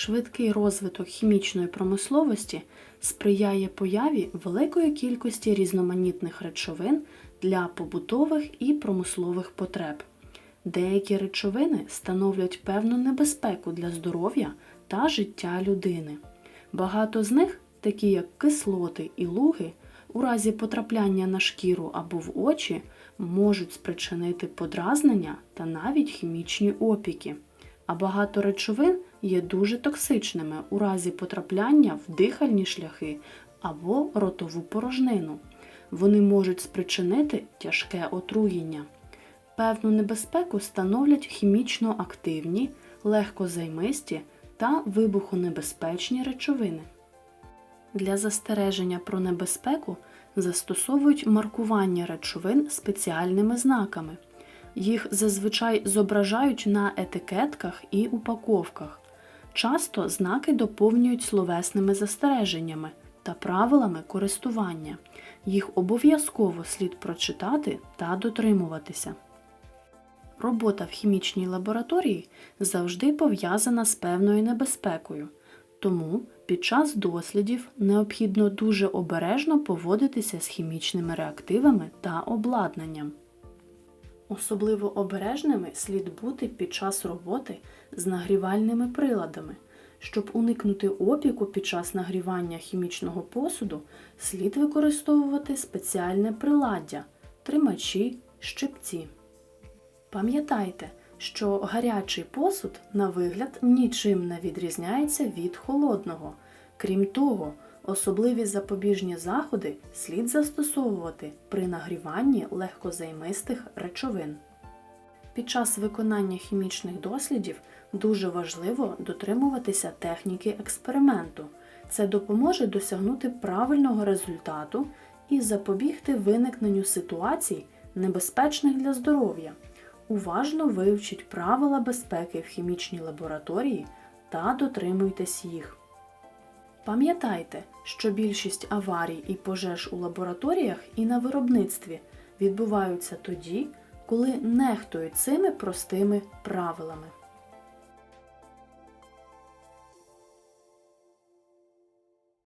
Швидкий розвиток хімічної промисловості сприяє появі великої кількості різноманітних речовин для побутових і промислових потреб. Деякі речовини становлять певну небезпеку для здоров'я та життя людини. Багато з них, такі як кислоти і луги, у разі потрапляння на шкіру або в очі можуть спричинити подразнення та навіть хімічні опіки. А багато речовин є дуже токсичними у разі потрапляння в дихальні шляхи або ротову порожнину. Вони можуть спричинити тяжке отруєння. Певну небезпеку становлять хімічно активні, легкозаймисті та вибухонебезпечні речовини. Для застереження про небезпеку застосовують маркування речовин спеціальними знаками. Їх зазвичай зображають на етикетках і упаковках. Часто знаки доповнюють словесними застереженнями та правилами користування. Їх обов'язково слід прочитати та дотримуватися. Робота в хімічній лабораторії завжди пов'язана з певною небезпекою, тому під час дослідів необхідно дуже обережно поводитися з хімічними реактивами та обладнанням. Особливо обережними слід бути під час роботи з нагрівальними приладами. Щоб уникнути опіку під час нагрівання хімічного посуду, слід використовувати спеціальне приладдя тримачі, щипці. Пам'ятайте, що гарячий посуд на вигляд нічим не відрізняється від холодного. Крім того, особливі запобіжні заходи слід застосовувати при нагріванні легкозаймистих речовин. Під час виконання хімічних дослідів дуже важливо дотримуватися техніки експерименту. Це допоможе досягнути правильного результату і запобігти виникненню ситуацій, небезпечних для здоров'я. Уважно вивчіть правила безпеки в хімічній лабораторії та дотримуйтесь їх. Пам'ятайте, що більшість аварій і пожеж у лабораторіях і на виробництві відбуваються тоді, коли нехтують цими простими правилами.